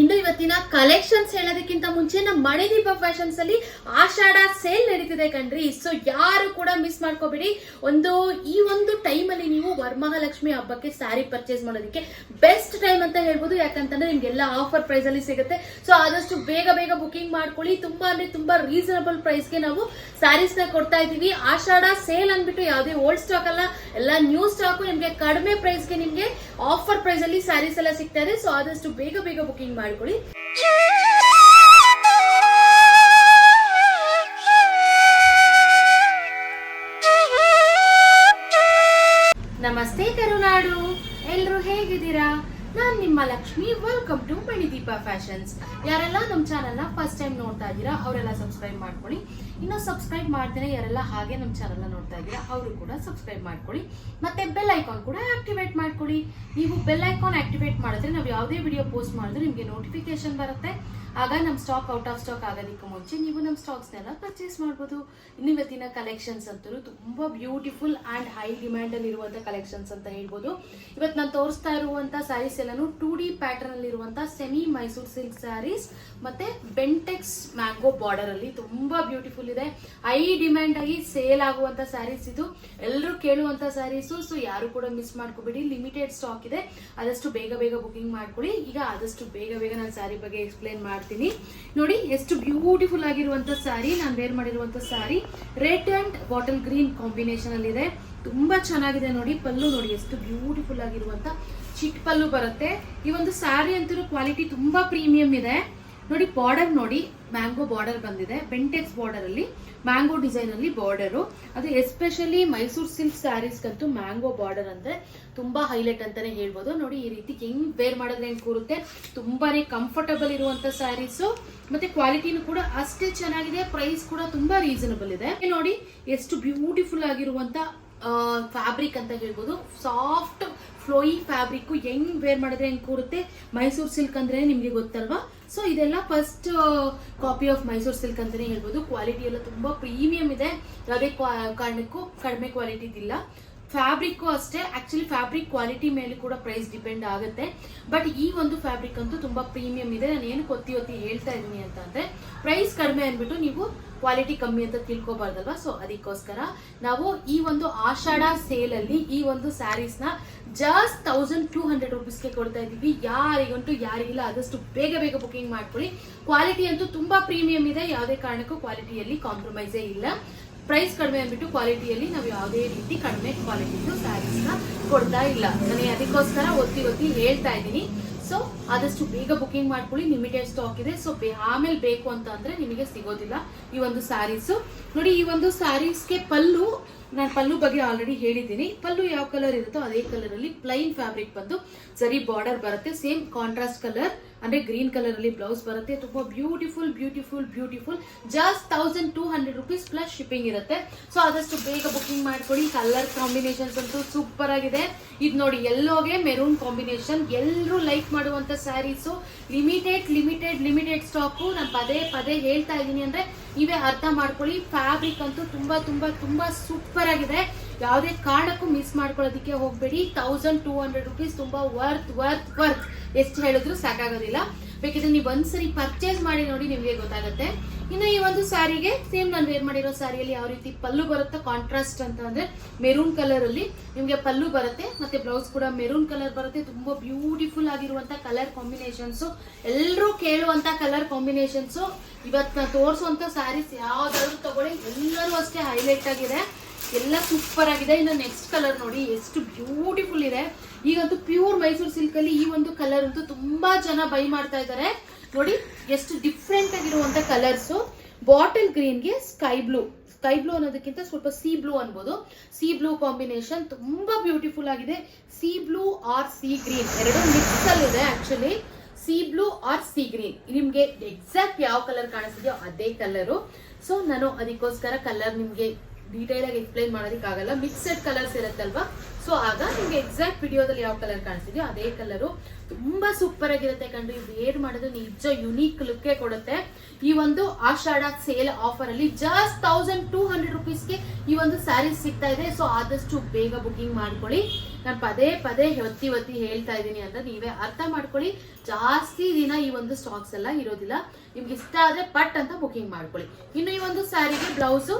ಇನ್ನು ಇವತ್ತಿನ ಕಲೆಕ್ಷನ್ಸ್ ಹೇಳೋದಕ್ಕಿಂತ ಮುಂಚೆ ನಮ್ಮ ಮಣಿದೀಪ ಫ್ಯಾಷನ್ಸ್ ಅಲ್ಲಿ ಆಷಾಢ ಸೇಲ್ ನಡೀತಿದೆ ಕಣ್ರಿ. ಸೊ ಯಾರು ಕೂಡ ಮಿಸ್ ಮಾಡ್ಕೋಬೇಡಿ. ಒಂದು, ಈ ಒಂದು ಟೈಮ್ ಅಲ್ಲಿ ನೀವು ವರಮಹಾಲಕ್ಷ್ಮಿ ಹಬ್ಬಕ್ಕೆ ಸ್ಯಾರಿ ಪರ್ಚೇಸ್ ಮಾಡೋದಕ್ಕೆ ಬೆಸ್ಟ್ ಟೈಮ್ ಅಂತ ಹೇಳ್ಬೋದು. ಯಾಕಂತಂದ್ರೆ ನಿಮ್ಗೆಲ್ಲ ಆಫರ್ ಪ್ರೈಸ್ ಅಲ್ಲಿ ಸಿಗುತ್ತೆ. ಸೊ ಆದಷ್ಟು ಬೇಗ ಬೇಗ ಬುಕಿಂಗ್ ಮಾಡ್ಕೊಳ್ಳಿ. ತುಂಬಾ ಅಂದ್ರೆ ತುಂಬಾ ರೀಸನಬಲ್ ಪ್ರೈಸ್ಗೆ ನಾವು ಸ್ಯಾರೀಸ್ನ ಕೊಡ್ತಾ ಇದೀವಿ ಆಷಾಢ ಸೇಲ್ ಅಂದ್ಬಿಟ್ಟು ಯಾವುದೇ ಓಲ್ಡ್ ಸ್ಟಾಕ್ ಅಲ್ಲ, ಎಲ್ಲ ನ್ಯೂ ಸ್ಟಾಕ್ ನಿಮ್ಗೆ ಕಡಿಮೆ ಪ್ರೈಸ್ಗೆ ನಿಮ್ಗೆ ಆಫರ್ ಪ್ರೈಸ್ ಅಲ್ಲಿ ಸ್ಯಾರೀಸ್ ಎಲ್ಲ ಸಿಗ್ತಾ ಇದೆ. ಸೊ ಆದಷ್ಟು ಬೇಗ ಬೇಗ ಬುಕಿಂಗ್ ಮಾಡ್ಕೊಳ್ಳಿ. ನಮಸ್ತೆ ಕರುನಾಡು. ಎಲ್ರು ಹೇಗಿದ್ದೀರಾ? ನಾನ್ ನಿಮ್ಮ Lakshmi. Welcome to Manideepa fashions ಯಾರೆಲ್ಲ ನಮ್ಮ ಚಾನಲ್ನ ಫಸ್ಟ್ ಟೈಮ್ ನೋಡ್ತಾ ಇದ್ದೀರಾ, ಅವರೆಲ್ಲ ಸಬ್ಸ್ಕ್ರೈಬ್ ಮಾಡ್ಕೊಳ್ಳಿ. ಇನ್ನು ಸಬ್ಸ್ಕ್ರೈಬ್ ಮಾಡ್ತೇನೆ ಯಾರೆಲ್ಲ ಹಾಗೆ ನಮ್ಮ ಚಾನಲ್ನ ನೋಡ್ತಾ ಇದ್ದೀರಾ, ಅವರು ಕೂಡ ಸಬ್ಸ್ಕ್ರೈಬ್ ಮಾಡ್ಕೊಳ್ಳಿ. ಮತ್ತೆ ಬೆಲ್ ಐಕಾನ್ ಕೂಡ ಆಕ್ಟಿವೇಟ್ ಮಾಡ್ಕೊಳ್ಳಿ. ನೀವು ಬೆಲ್ ಐಕಾನ್ ಆಕ್ಟಿವೇಟ್ ಮಾಡಿದ್ರೆ ನಾವು ಯಾವುದೇ ವಿಡಿಯೋ ಪೋಸ್ಟ್ ಮಾಡಿದ್ರೆ ನಿಮಗೆ ನೋಟಿಫಿಕೇಶನ್ ಬರುತ್ತೆ. ಆಗ ನಮ್ಮ ಸ್ಟಾಕ್ ಔಟ್ ಆಫ್ ಸ್ಟಾಕ್ ಆಗೋದಕ್ಕೆ ಮುಂಚೆ ನೀವು ನಮ್ಮ ಸ್ಟಾಕ್ಸ್ನೆಲ್ಲ ಪರ್ಚೇಸ್ ಮಾಡ್ಬೋದು. ಇನ್ನಿವತ್ತಿನ ಕಲೆಕ್ಷನ್ಸ್ ಅಂತೂ ತುಂಬ ಬ್ಯೂಟಿಫುಲ್ ಆ್ಯಂಡ್ ಹೈ ಡಿಮ್ಯಾಂಡಲ್ಲಿ ಇರುವಂಥ ಕಲೆಕ್ಷನ್ಸ್ ಅಂತ ಹೇಳ್ಬೋದು. ಇವತ್ತು ನಾನು ತೋರಿಸ್ತಾ ಇರುವಂಥ ಸ್ಯಾರೀಸ್ ಎಲ್ಲನೂ ಟೂ ಡಿ ಪ್ಯಾಟರ್ನಲ್ಲಿ ಇರುವಂಥ ಸೆಮಿ ಮೈಸೂರು ಸಿಲ್ಕ್ ಸ್ಯಾರೀಸ್ ಮತ್ತು ಬೆಂಟೆಕ್ಸ್ ಮ್ಯಾಂಗೋ ಬಾರ್ಡರಲ್ಲಿ ತುಂಬ ಬ್ಯೂಟಿಫುಲ್ ಇದೆ. ಹೈ ಡಿಮ್ಯಾಂಡ್ ಆಗಿ ಸೇಲ್ ಆಗುವಂಥ ಸ್ಯಾರೀಸ್ ಇದು. ಎಲ್ಲರೂ ಕೇಳುವಂಥ ಸ್ಯಾರೀಸು ಸೊ ಯಾರು ಕೂಡ ಮಿಸ್ ಮಾಡ್ಕೋಬೇಡಿ. ಲಿಮಿಟೆಡ್ ಸ್ಟಾಕ್ ಇದೆ. ಆದಷ್ಟು ಬೇಗ ಬೇಗ ಬುಕಿಂಗ್ ಮಾಡ್ಕೊಳ್ಳಿ ಈಗ ಆದಷ್ಟು ಬೇಗ ಬೇಗ ನಾನು ಸ್ಯಾರಿ ಬಗ್ಗೆ ಎಕ್ಸ್ಪ್ಲೇನ್ ಮಾಡ್ತೀನಿ. ನೋಡಿ, ಎಷ್ಟು ಬ್ಯೂಟಿಫುಲ್ ಆಗಿರುವಂತ ಸ್ಯಾರಿ ನಾನು ವೇರ್ ಮಾಡಿರುವಂತ sari red and bottle green combination ಅಲ್ಲಿ ಇದೆ. ತುಂಬಾ ಚೆನ್ನಾಗಿದೆ ನೋಡಿ, ಪಲ್ಲು ನೋಡಿ, ಎಷ್ಟು ಬ್ಯೂಟಿಫುಲ್ ಆಗಿರುವಂತ ಚಿಕ್ಕ ಪಲ್ಲು ಬರುತ್ತೆ. ಈ ಒಂದು ಸ್ಯಾರಿ ಅಂತಿರೋ ಕ್ವಾಲಿಟಿ ತುಂಬಾ ಪ್ರೀಮಿಯಂ ಇದೆ. ನೋಡಿ ಬಾರ್ಡರ್ ನೋಡಿ ಮ್ಯಾಂಗೋ ಬಾರ್ಡರ್ ಬಂದಿದೆ. ಬೆಂಟೆಕ್ಸ್ ಬಾರ್ಡರ್ ಅಲ್ಲಿ ಮ್ಯಾಂಗೋ ಡಿಸೈನ್ ಅಲ್ಲಿ ಬಾರ್ಡರು ಅದು ಎಸ್ಪೆಷಲಿ ಮೈಸೂರು ಸಿಲ್ಕ್ ಸ್ಯಾರೀಸ್ಗಂತೂ ಮ್ಯಾಂಗೋ ಬಾರ್ಡರ್ ಅಂದ್ರೆ ತುಂಬಾ ಹೈಲೈಟ್ ಅಂತಾನೆ ಹೇಳ್ಬೋದು. ನೋಡಿ, ಈ ರೀತಿ ಹೆಂಗ್ ವೇರ್ ಮಾಡಿದ್ರೆ ಹೆಂಗ್ ಕೂರುತ್ತೆ. ತುಂಬಾನೇ ಕಂಫರ್ಟಬಲ್ ಇರುವಂತ ಸ್ಯಾರೀಸು ಮತ್ತೆ ಕ್ವಾಲಿಟಿನೂ ಕೂಡ ಅಷ್ಟೇ ಚೆನ್ನಾಗಿದೆ. ಪ್ರೈಸ್ ಕೂಡ ತುಂಬಾ ರೀಸನಬಲ್ ಇದೆ. ನೋಡಿ, ಎಷ್ಟು ಬ್ಯೂಟಿಫುಲ್ ಆಗಿರುವಂತ ಫ್ಯಾಬ್ರಿಕ್ ಅಂತ ಹೇಳ್ಬೋದು. ಸಾಫ್ಟ್ ಫ್ಲೋಯಿ ಫ್ಯಾಬ್ರಿಕ್ ಹೆಂಗ್ ವೇರ್ ಮಾಡಿದ್ರೆ ಹೆಂಗ್ ಕೂರುತ್ತೆ? ಮೈಸೂರು ಸಿಲ್ಕ್ ಅಂದ್ರೆ ನಿಮ್ಗೆ ಗೊತ್ತಲ್ವಾ? ಸೊ ಇದೆಲ್ಲ first copy of Mysore silk ಅಂತಾನೆ ಹೇಳ್ಬೋದು. ಕ್ವಾಲಿಟಿ ಎಲ್ಲ ತುಂಬಾ ಪ್ರೀಮಿಯಂ ಇದೆ. ಯಾವುದೇ ಕಾರಣಕ್ಕೂ ಕಡಿಮೆ ಕ್ವಾಲಿಟಿ ಇಲ್ಲ ಫ್ಯಾಬ್ರಿಕ್ ಅಷ್ಟೇ ಆಕ್ಚುಲಿ ಫ್ಯಾಬ್ರಿಕ್ ಕ್ವಾಲಿಟಿ ಮೇಲೆ ಕೂಡ ಪ್ರೈಸ್ ಡಿಪೆಂಡ್ ಆಗುತ್ತೆ. ಬಟ್ ಈ ಒಂದು ಫ್ಯಾಬ್ರಿಕ್ ಅಂತೂ ತುಂಬಾ ಪ್ರೀಮಿಯಂ ಇದೆ. ನಾನು ಏನು ಕೊತ್ತಿ ಒತ್ತಿ ಹೇಳ್ತಾ ಇದೀನಿ ಅಂತ ಅಂದ್ರೆ ಪ್ರೈಸ್ ಕಡಿಮೆ ಅಂದ್ಬಿಟ್ಟು ನೀವು ಕ್ವಾಲಿಟಿ ಕಮ್ಮಿ ಅಂತ ತಿಳ್ಕೊಬಾರ್ದಲ್ವಾ? ಸೊ ಅದಕ್ಕೋಸ್ಕರ ನಾವು ಈ ಒಂದು ಆಷಾಢ ಸೇಲ್ ಅಲ್ಲಿ ಈ ಒಂದು ಸ್ಯಾರೀಸ್ನ ಜಸ್ಟ್ ತೌಸಂಡ್ ಟೂ ಹಂಡ್ರೆಡ್ ರುಪೀಸ್ಗೆ ಕೊಡ್ತಾ ಇದ್ದೀವಿ. ಯಾರಿಗಂತೂ ಯಾರಿಗಿಲ್ಲ ಆದಷ್ಟು ಬೇಗ ಬೇಗ ಬುಕಿಂಗ್ ಮಾಡ್ಕೊಳ್ಳಿ. ಕ್ವಾಲಿಟಿ ಅಂತೂ ತುಂಬಾ ಪ್ರೀಮಿಯಂ ಇದೆ. ಯಾವುದೇ ಕಾರಣಕ್ಕೂ ಕ್ವಾಲಿಟಿಯಲ್ಲಿ ಕಾಂಪ್ರಮೈಸೇ ಇಲ್ಲ. ಪ್ರೈಸ್ ಕಡಿಮೆ ಅಂದ್ಬಿಟ್ಟು ಕ್ವಾಲಿಟಿಯಲ್ಲಿ ನಾವು ಯಾವುದೇ ರೀತಿ ಕಡಿಮೆ ಕ್ವಾಲಿಟಿದು ಸ್ಯಾರೀಸ್ನ ಕೊಡ್ತಾ ಇಲ್ಲ. ನಾನು ಅದಕ್ಕೋಸ್ಕರ ಒತ್ತಿ ಒತ್ತಿ ಹೇಳ್ತಾ ಇದ್ದೀನಿ. ಸೊ ಆದಷ್ಟು ಬೇಗ ಬುಕಿಂಗ್ ಮಾಡ್ಕೊಳ್ಳಿ. ಲಿಮಿಟೆಡ್ ಸ್ಟಾಕ್ ಇದೆ. ಸೊ ಆಮೇಲೆ ಬೇಕು ಅಂತ ಅಂದ್ರೆ ನಿಮಗೆ ಸಿಗೋದಿಲ್ಲ ಈ ಒಂದು ಸ್ಯಾರೀಸು ನೋಡಿ, ಈ ಒಂದು ಸ್ಯಾರೀಸ್ಗೆ ಪಲ್ಲು ನಾನು ಪಲ್ಲು ಬಗ್ಗೆ ಆಲ್ರೆಡಿ ಹೇಳಿದ್ದೀನಿ. ಪಲ್ಲು ಯಾವ ಕಲರ್ ಇರುತ್ತೋ ಅದೇ ಕಲರ್ ಅಲ್ಲಿ ಪ್ಲೈನ್ ಫ್ಯಾಬ್ರಿಕ್ ಬಂದು ಸರಿ ಬಾರ್ಡರ್ ಬರುತ್ತೆ. ಸೇಮ್ ಕಾಂಟ್ರಾಸ್ಟ್ ಕಲರ್ ಅಂದ್ರೆ ಗ್ರೀನ್ ಕಲರ್ ಅಲ್ಲಿ ಬ್ಲೌಸ್ ಬರುತ್ತೆ. ತುಂಬಾ beautiful beautiful beautiful just thousand two hundred rupees plus shipping ಇರುತ್ತೆ. ಸೊ ಆದಷ್ಟು ಬೇಗ ಬುಕಿಂಗ್ ಮಾಡ್ಕೊಡಿ ಕಲರ್ ಕಾಂಬಿನೇಷನ್ಸ್ ಅಂತೂ ಸೂಪರ್ ಆಗಿದೆ. ಇದು ನೋಡಿ, ಎಲ್ಲೋಗೆ ಮೆರೂನ್ ಕಾಂಬಿನೇಷನ್ ಎಲ್ಲರೂ ಲೈಕ್ ಮಾಡುವಂತ sarees limited limited limited stock ನಾನು ಪದೇ ಪದೇ ಹೇಳ್ತಾ ಇದ್ದೀನಿ ಅಂದ್ರೆ ನೀವೇ ಅರ್ಥ ಮಾಡ್ಕೊಳ್ಳಿ. ಫ್ಯಾಬ್ರಿಕ್ ಅಂತೂ ತುಂಬಾ ತುಂಬಾ ತುಂಬಾ ಸೂಪರ್ ಆಗಿದೆ. ಯಾವುದೇ ಕಾರಣಕ್ಕೂ ಮಿಸ್ ಮಾಡ್ಕೊಳ್ಳೋದಕ್ಕೆ ಹೋಗ್ಬೇಡಿ. ತೌಸಂಡ್ ಟೂ ಹಂಡ್ರೆಡ್ ರುಪೀಸ್ ತುಂಬಾ ವರ್ತ್ ವರ್ತ್ ವರ್ತ್ ಎಷ್ಟು ಹೇಳಿದ್ರು ಸಾಕಾಗೋದಿಲ್ಲ. ಬೇಕಿದ್ರೆ ನೀವು ಒಂದ್ಸರಿ ಪರ್ಚೇಸ್ ಮಾಡಿ ನೋಡಿ ನಿಮಗೆ ಗೊತ್ತಾಗುತ್ತೆ. ಇನ್ನು ಈ ಒಂದು ಸ್ಯಾರಿಗೆ ಸೇಮ್ ನಾನು ವೇರ್ ಮಾಡಿರೋ ಸ್ಯಾರಿಯಲ್ಲಿ ಯಾವ ರೀತಿ ಪಲ್ಲು ಬರುತ್ತೆ ಕಾಂಟ್ರಾಸ್ಟ್ ಅಂತ ಅಂದ್ರೆ ಮೆರೂನ್ ಕಲರ್ ಅಲ್ಲಿ ನಿಮಗೆ ಪಲ್ಲು ಬರುತ್ತೆ, ಮತ್ತೆ ಬ್ಲೌಸ್ ಕೂಡ ಮೆರೂನ್ ಕಲರ್ ಬರುತ್ತೆ, ತುಂಬಾ ಬ್ಯೂಟಿಫುಲ್ ಆಗಿರುವಂತ ಕಲರ್ ಕಾಂಬಿನೇಷನ್ಸ್ ಎಲ್ಲರೂ ಕೇಳುವಂತ ಕಲರ್ ಕಾಂಬಿನೇಷನ್ಸ್ ಇವತ್ತು ತೋರಿಸುವಂತ ಸ್ಯಾರೀಸ್ ಯಾವ್ದಾದ್ರು ತಗೊಳ್ಳಿ, ಎಲ್ಲರೂ ಅಷ್ಟೇ ಹೈಲೈಟ್ ಆಗಿದೆ. ಎಲ್ಲ ಸೂಪರ್ ಆಗಿದೆ. ಇನ್ನು ನೆಕ್ಸ್ಟ್ ಕಲರ್ ನೋಡಿ, ಎಷ್ಟು ಬ್ಯೂಟಿಫುಲ್ ಇದೆ. ಈಗಂತೂ ಪ್ಯೂರ್ ಮೈಸೂರು ಸಿಲ್ಕ್ ಅಲ್ಲಿ ಈ ಒಂದು ಕಲರ್ ಅಂತೂ ತುಂಬಾ ಜನ ಬೈ ಮಾಡ್ತಾ ಇದ್ದಾರೆ. ನೋಡಿ, ಎಷ್ಟು ಡಿಫ್ರೆಂಟ್ ಆಗಿರುವಂತ ಕಲರ್ಸ್ ಬಾಟಲ್ ಗ್ರೀನ್ಗೆ ಸ್ಕೈ ಬ್ಲೂ ಸ್ಕೈ ಬ್ಲೂ ಅನ್ನೋದಕ್ಕಿಂತ ಸ್ವಲ್ಪ ಸಿ ಬ್ಲೂ ಅನ್ಬೋದು. ಸಿ ಬ್ಲೂ ಕಾಂಬಿನೇಷನ್ ತುಂಬಾ ಬ್ಯೂಟಿಫುಲ್ ಆಗಿದೆ. Sea blue or sea green ಎರಡು ಮಿಕ್ಸ್ ಅಲ್ಲಿ ಇದೆ actually sea blue or sea green ನಿಮ್ಗೆ ಎಕ್ಸಾಕ್ಟ್ ಯಾವ ಕಲರ್ ಕಾಣಿಸ್ತಿದೆಯೋ ಅದೇ ಕಲರು ಸೊ ನಾನು ಅದಕ್ಕೋಸ್ಕರ ಕಲರ್ ನಿಮ್ಗೆ ಡೀಟೇಲ್ ಆಗಿ ಎಕ್ಸ್ಪ್ಲೈನ್ ಮಾಡೋದಕ್ಕಾಗಲ್ಲ. ಮಿಕ್ಸೆಡ್ ಕಲರ್ಸ್ ಇರುತ್ತಲ್ವಾ? ಸೊ ಆಗ ನಿಮ್ಗೆ ಎಕ್ಸಾಕ್ಟ್ ವಿಡಿಯೋದಲ್ಲಿ ಯಾವ ಕಲರ್ ಕಾಣಿಸಿದ್ಯೋ ಅದೇ ಕಲರು ತುಂಬಾ ಸೂಪರ್ ಆಗಿರುತ್ತೆ ಕಂಡು ಇದು ಏರ್ ಮಾಡಿದ್ರೆ ನಿಜ ಯುನೀಕ್ ಲುಕ್ಕೇ ಕೊಡುತ್ತೆ. ಈ ಒಂದು ಆಷಾಢ ಸೇಲ್ ಆಫರ್ ಅಲ್ಲಿ ಜಸ್ಟ್ ತೌಸಂಡ್ ಟೂ ಹಂಡ್ರೆಡ್ ರುಪೀಸ್ಗೆ ಈ ಒಂದು ಸ್ಯಾರೀಸ್ ಸಿಗ್ತಾ ಇದೆ. ಸೊ ಆದಷ್ಟು ಬೇಗ ಬುಕಿಂಗ್ ಮಾಡ್ಕೊಳ್ಳಿ. ನಾನು ಪದೇ ಪದೇ ಒತ್ತಿ ಒತ್ತಿ ಹೇಳ್ತಾ ಇದ್ದೀನಿ ಅಂತ ನೀವೇ ಅರ್ಥ ಮಾಡ್ಕೊಳ್ಳಿ. ಜಾಸ್ತಿ ದಿನ ಈ ಒಂದು ಸ್ಟಾಕ್ಸ್ ಎಲ್ಲ ಇರೋದಿಲ್ಲ. ನಿಮ್ಗೆ ಇಷ್ಟ ಆದ್ರೆ ಪಟ್ ಅಂತ ಬುಕಿಂಗ್ ಮಾಡ್ಕೊಳ್ಳಿ. ಇನ್ನು ಈ ಒಂದು ಸ್ಯಾರಿಗೆ ಬ್ಲೌಸು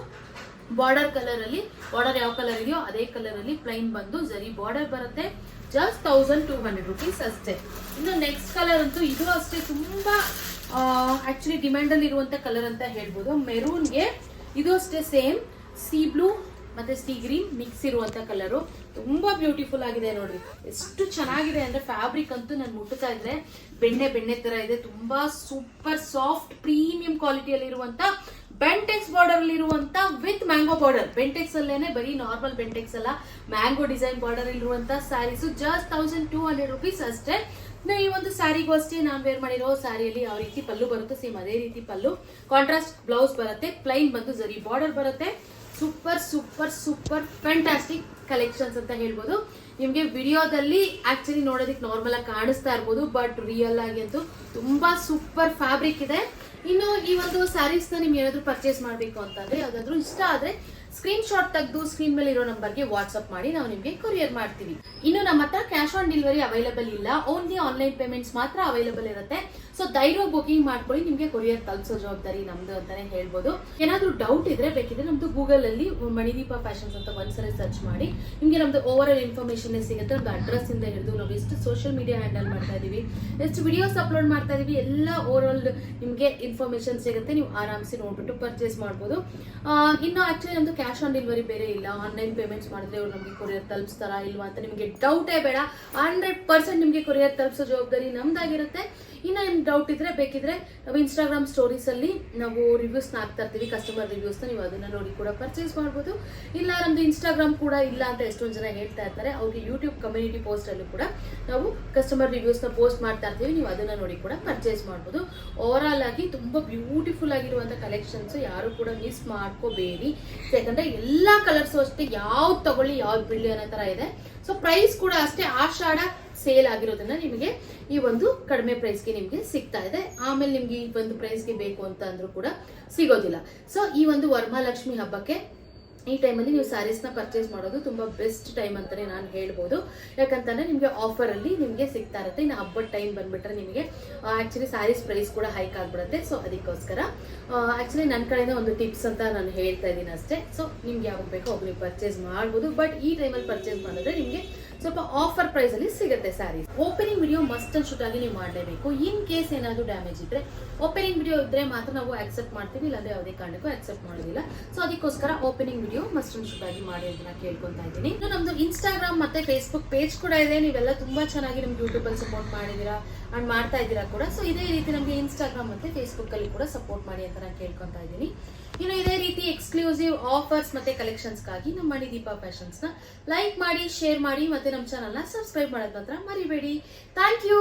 ಬಾರ್ಡರ್ ಕಲರ್ ಅಲ್ಲಿ ಬಾರ್ಡರ್ ಯಾವ ಕಲರ್ ಇದೆಯೋ ಅದೇ ಕಲರ್ ಅಲ್ಲಿ ಪ್ಲೈನ್ ಬಂದು ಜರಿ ಬಾರ್ಡರ್ ಬರುತ್ತೆ. Just thousand two hundred rupees ಅಷ್ಟೇ. ಇನ್ನು ನೆಕ್ಸ್ಟ್ ಕಲರ್ ಅಂತೂ ಇದು ಅಷ್ಟೇ ತುಂಬಾ ಆಕ್ಚುಲಿ ಡಿಮ್ಯಾಂಡ್ ಅಲ್ಲಿ ಇರುವಂತ ಕಲರ್ ಅಂತ ಹೇಳ್ಬೋದು. ಮೆರೂನ್ಗೆ ಇದು ಅಷ್ಟೇ ಸೇಮ್ ಸೀ ಬ್ಲೂ ಮತ್ತೆ ಸೀ ಗ್ರೀನ್ ಮಿಕ್ಸ್ ಇರುವಂತ ಕಲರು ತುಂಬಾ ಬ್ಯೂಟಿಫುಲ್ ಆಗಿದೆ ನೋಡ್ರಿ. ಎಷ್ಟು ಚೆನ್ನಾಗಿದೆ ಅಂದ್ರೆ ಫ್ಯಾಬ್ರಿಕ್ ಅಂತೂ ನಾನು ಮುಟ್ಟುತ್ತಾ ಇದ್ರೆ ಬೆಣ್ಣೆ ಬೆಣ್ಣೆ ತರ ಇದೆ. ತುಂಬಾ ಸೂಪರ್ ಸಾಫ್ಟ್ ಪ್ರೀಮಿಯಂ ಕ್ವಾಲಿಟಿಯಲ್ಲಿ ಇರುವಂತ ಬೆಂಟೆಕ್ಸ್ ಬಾರ್ಡರ್ ಅಲ್ಲಿ ಇರುವಂತ ವಿತ್ ಮ್ಯಾಂಗೋ ಬಾರ್ಡರ್ ಬೆಂಟೆಕ್ಸ್ ಅಲ್ಲೇನೆ ಬರೀ ನಾರ್ಮಲ್ ಬೆಂಟೆಕ್ಸ್ ಅಲ್ಲ. ಮ್ಯಾಂಗೋ ಡಿಸೈನ್ ಬಾರ್ಡರ್ ಇರುವಂತ sarees just thousand two hundred rupees ಅಷ್ಟೇ. ಈ ಒಂದು ಸ್ಯಾರಿಗೂ ಅಷ್ಟೇ ನಾನು ವೇರ್ ಮಾಡಿರೋ ಸ್ಯಾರಿಯಲ್ಲಿ ಯಾವ ರೀತಿ ಪಲ್ಲು ಬರುತ್ತೆ ಸೇಮ್ ಅದೇ ರೀತಿ ಪಲ್ಲು. ಕಾಂಟ್ರಾಸ್ಟ್ ಬ್ಲೌಸ್ ಬರುತ್ತೆ ಪ್ಲೈನ್ ಬಂದು ಜರಿ ಬಾರ್ಡರ್ ಬರುತ್ತೆ. Super super super fantastic collections ಅಂತ ಹೇಳ್ಬೋದು. ನಿಮಗೆ ವಿಡಿಯೋದಲ್ಲಿ ಆಕ್ಚುಲಿ ನೋಡೋದಕ್ಕೆ ನಾರ್ಮಲ್ ಆಗಿ ಕಾಣಿಸ್ತಾ ಇರ್ಬೋದು ಬಟ್ ರಿಯಲ್ ಆಗಿ ಅಂತೂ ತುಂಬಾ ಸೂಪರ್ ಫ್ಯಾಬ್ರಿಕ್ ಇದೆ. ಇನ್ನು ಈ ಒಂದು ಸ್ಯಾರೀಸ್ನ ನಿಮ್ಗೆ ಏನಾದ್ರು ಪರ್ಚೇಸ್ ಮಾಡಬೇಕು ಅಂತಂದ್ರೆ ಯಾವ್ದಾದ್ರು ಇಷ್ಟ ಆದ್ರೆ ಸ್ಕ್ರೀನ್ ಶಾಟ್ ತೆಗೆದು ಸ್ಕ್ರೀನ್ ಮೇಲೆ ಇರೋ ನಂಬರ್ಗೆ ವಾಟ್ಸ್ಆಪ್ ಮಾಡಿ ನಾವು ನಿಮಗೆ ಕೊರಿಯರ್ ಮಾಡ್ತೀವಿ. ಇನ್ನು ನಮ್ಮ ಹತ್ರ ಕ್ಯಾಶ್ ಆನ್ ಡೆಲಿವರಿ ಅವೈಲಬಲ್ ಇಲ್ಲ. ಓನ್ಲಿ ಆನ್ಲೈನ್ ಪೇಮೆಂಟ್ಸ್ ಮಾತ್ರ ಅವೈಲಬಲ್ ಇರುತ್ತೆ. ಸೊ ಧೈರ್ಯ ಬುಕಿಂಗ್ ಮಾಡ್ಕೊಳ್ಳಿ, ನಿಮಗೆ ಕೊರಿಯರ್ ತಲುಪಿಸೋ ಜವಾಬ್ದಾರಿ ನಮ್ದು ಅಂತಾನೆ ಹೇಳ್ಬೋದು. ಏನಾದ್ರೂ ಡೌಟ್ ಇದ್ರೆ ಬೇಕಿದ್ರೆ ನಮ್ದು ಗೂಗಲ್ ಅಲ್ಲಿ ಮಣಿದೀಪ ಫ್ಯಾಷನ್ಸ್ ಅಂತ ಒಂದ್ಸರಿ ಸರ್ಚ್ ಮಾಡಿ. ನಿಮಗೆ ನಮ್ದು ಓವರ್ ಆಲ್ ಇನ್ಫಾರ್ಮೇಶನ್ ಸಿಗುತ್ತೆ. ನಮ್ದು ಅಡ್ರೆಸ್ ಇಂದ ಹಿಡಿದು ನಾವು ಎಷ್ಟು ಸೋಷಿಯಲ್ ಮೀಡಿಯಾ ಹ್ಯಾಂಡಲ್ ಮಾಡ್ತಾ ಇದೀವಿ, ಎಷ್ಟು ವಿಡಿಯೋಸ್ ಅಪ್ಲೋಡ್ ಮಾಡ್ತಾ ಇದೀವಿ, ಎಲ್ಲ ಓವರ್ ಆಲ್ ನಿಮಗೆ ಇನ್ಫಾರ್ಮೇಶನ್ ಸಿಗುತ್ತೆ. ನೀವು ಆರಾಮ್ಸೆ ನೋಡ್ಬಿಟ್ಟು ಪರ್ಚೇಸ್ ಮಾಡ್ಬೋದು. ಇನ್ನು ಆಕ್ಚುಲಿ ನಮ್ದು ಕ್ಯಾಶ್ ಆನ್ ಡೆಲಿವರಿ ಬೇರೆ ಇಲ್ಲ. ಆನ್ಲೈನ್ ಪೇಮೆಂಟ್ಸ್ ಮಾಡಿದ್ರೆ ಅವ್ರು ನಮಗೆ ಕೊರಿಯರ್ ತಲುಪಿಸ್ತಾರಾ ಇಲ್ವಾ ಅಂತ ನಿಮಗೆ ಡೌಟೇ ಬೇಡ. ಹಂಡ್ರೆಡ್ ಪರ್ಸೆಂಟ್ ನಿಮಗೆ ಕೊರಿಯರ್ ತಲುಪಿಸೋ ಜವಾಬ್ದಾರಿ ನಮ್ದಾಗಿರುತ್ತೆ. ಇನ್ನು ಡೌಟ್ ಇದ್ರೆ ಬೇಕಿದ್ರೆ ನಾವು ಇನ್ಸ್ಟಾಗ್ರಾಮ್ ಸ್ಟೋರೀಸ್ ಅಲ್ಲಿ ನಾವು ರಿವ್ಯೂಸ್ ಹಾಕ್ತಾ ಇರ್ತೀವಿ ಕಸ್ಟಮರ್ ರಿವ್ಯೂಸ್ ನೀವು ಅದನ್ನ ನೋಡಿ ಕೂಡ ಪರ್ಚೇಸ್ ಮಾಡ್ಬೋದು. ಇಲ್ಲ ನಮ್ದು ಇನ್ಸ್ಟಾಗ್ರಾಮ್ ಕೂಡ ಇಲ್ಲ ಅಂತ ಎಷ್ಟೊಂದು ಜನ ಹೇಳ್ತಾ ಇರ್ತಾರೆ, ಅವ್ರಿಗೆ ಯೂಟ್ಯೂಬ್ ಕಮ್ಯುನಿಟಿ ಪೋಸ್ಟ್ ಅಲ್ಲೂ ಕೂಡ ನಾವು ಕಸ್ಟಮರ್ ರಿವ್ಯೂಸ್ನ ಪೋಸ್ಟ್ ಮಾಡ್ತಾ ಇರ್ತೀವಿ, ನೀವು ಅದನ್ನ ನೋಡಿ ಕೂಡ ಪರ್ಚೇಸ್ ಮಾಡ್ಬೋದು. ಓವರ್ ಆಲ್ ಆಗಿ ತುಂಬಾ ಬ್ಯೂಟಿಫುಲ್ ಆಗಿರುವಂಥ ಕಲೆಕ್ಷನ್ಸ್ ಯಾರು ಕೂಡ ಮಿಸ್ ಮಾಡ್ಕೋಬೇಡಿ. ಯಾಕಂದ್ರೆ ಎಲ್ಲಾ ಕಲರ್ಸ್ ಅಷ್ಟೇ, ಯಾವ್ದು ತಗೊಳ್ಳಿ ಯಾವ್ದು ಬಿಡ್ಲಿ ಅನ್ನೋ ತರ ಇದೆ. ಸೊ ಪ್ರೈಸ್ ಕೂಡ ಅಷ್ಟೇ ಆಷಾಢ ಸೇಲ್ ಆಗಿರೋದನ್ನ ನಿಮಗೆ ಈ ಒಂದು ಕಡಿಮೆ ಪ್ರೈಸ್ಗೆ ನಿಮಗೆ ಸಿಗ್ತಾ ಇದೆ. ಆಮೇಲೆ ನಿಮ್ಗೆ ಈ ಒಂದು ಪ್ರೈಸ್ಗೆ ಬೇಕು ಅಂತ ಅಂದ್ರೂ ಕೂಡ ಸಿಗೋದಿಲ್ಲ. ಸೊ ಈ ಒಂದು ವರಮಹಾಲಕ್ಷ್ಮಿ ಹಬ್ಬಕ್ಕೆ ಈ ಟೈಮಲ್ಲಿ ನೀವು ಸ್ಯಾರೀಸ್ನ ಪರ್ಚೇಸ್ ಮಾಡೋದು ತುಂಬಾ ಬೆಸ್ಟ್ ಟೈಮ್ ಅಂತಲೇ ನಾನು ಹೇಳ್ಬೋದು. ಯಾಕಂತಂದ್ರೆ ನಿಮಗೆ ಆಫರ್ ಅಲ್ಲಿ ನಿಮಗೆ ಸಿಗ್ತಾ ಇರುತ್ತೆ. ಇನ್ನು ಹಬ್ಬದ ಟೈಮ್ ಬಂದುಬಿಟ್ರೆ ನಿಮಗೆ ಆಕ್ಚುಲಿ ಸ್ಯಾರೀಸ್ ಪ್ರೈಸ್ ಕೂಡ ಹೈಕ್ ಆಗಿಬಿಡುತ್ತೆ. ಸೊ ಅದಕ್ಕೋಸ್ಕರ ಆಕ್ಚುಲಿ ನನ್ನ ಕಡೆಯಿಂದ ಒಂದು ಟಿಪ್ಸ್ ಅಂತ ನಾನು ಹೇಳ್ತಾ ಇದ್ದೀನಿ ಅಷ್ಟೇ. ಸೊ ನಿಮ್ಗೆ ಯಾವಾಗ ಬೇಕೋ ನೀವು ಪರ್ಚೇಸ್ ಮಾಡ್ಬೋದು. ಬಟ್ ಈ ಟೈಮಲ್ಲಿ ಪರ್ಚೇಸ್ ಮಾಡಿದ್ರೆ ನಿಮಗೆ ಸ್ವಲ್ಪ ಆಫರ್ ಪ್ರೈಸ್ ಅಲ್ಲಿ ಸಿಗುತ್ತೆ sarees opening video must and shoot ಆಗಿ ನೀವು ಮಾಡಲೇಬೇಕು. ಇನ್ ಕೇಸ್ ಏನಾದ್ರು ಡ್ಯಾಮೇಜ್ ಇದ್ರೆ ಓಪನಿಂಗ್ ವಿಡಿಯೋ ಇದ್ರೆ ಮಾತ್ರ ನಾವು ಅಕ್ಸೆಪ್ಟ್ ಮಾಡ್ತೀವಿ, ಇಲ್ಲಾಂದ್ರೆ ಯಾವುದೇ ಕಾರಣಕ್ಕೂ ಅಕ್ಸೆಪ್ಟ್ ಮಾಡೋದಿಲ್ಲ. ಸೊ ಅದಕ್ಕೋಸ್ಕರ opening video must and shoot ಆಗಿ ಮಾಡಿ ಅಂತ ಕೇಳ್ಕೊಂತಾ ಇದ್ದೀನಿ. ಇನ್ನು ನಮ್ದು ಇನ್ಸ್ಟಾಗ್ರಾಮ್ ಮತ್ತೆ ಫೇಸ್ಬುಕ್ ಪೇಜ್ ಕೂಡ ಇದೆ. ನೀವೆಲ್ಲ ತುಂಬಾ ಚೆನ್ನಾಗಿ ನಮ್ಗೆ ಯೂಟ್ಯೂಬ್ ಅಲ್ಲಿ ಸಪೋರ್ಟ್ ಮಾಡಿದೀರಾ ಅಂಡ್ ಮಾಡ್ತಾ ಇದ್ದೀರಾ ಕೂಡ. ಸೊ ಇದೇ ರೀತಿ ನಮಗೆ ಇನ್ಸ್ಟಾಗ್ರಾಮ್ ಮತ್ತೆ ಫೇಸ್ಬುಕ್ ಅಲ್ಲಿ ಕೂಡ ಸಪೋರ್ಟ್ ಮಾಡಿ ಅಂತ ನಾನು ಕೇಳ್ಕೊಂತಾ ಇದ್ದೀನಿ. ಇನ್ನು ಇದೇ ರೀತಿ ಎಕ್ಸ್ಕ್ಲೂಸಿವ್ ಆಫರ್ಸ್ ಮತ್ತೆ ಕಲೆಕ್ಷನ್ಸ್ಗಾಗಿ ನಮ್ಮ ಮಣಿ ದೀಪ ಫ್ಯಾಷನ್ಸ್ನ ಲೈಕ್ ಮಾಡಿ ಶೇರ್ ಮಾಡಿ ಮತ್ತೆ ನಮ್ಮ ಚಾನಲ್ನ ಸಬ್ಸ್ಕ್ರೈಬ್ ಮಾಡೋದ್ ಮಾತ್ರ ಮರಿಬೇಡಿ. Thank you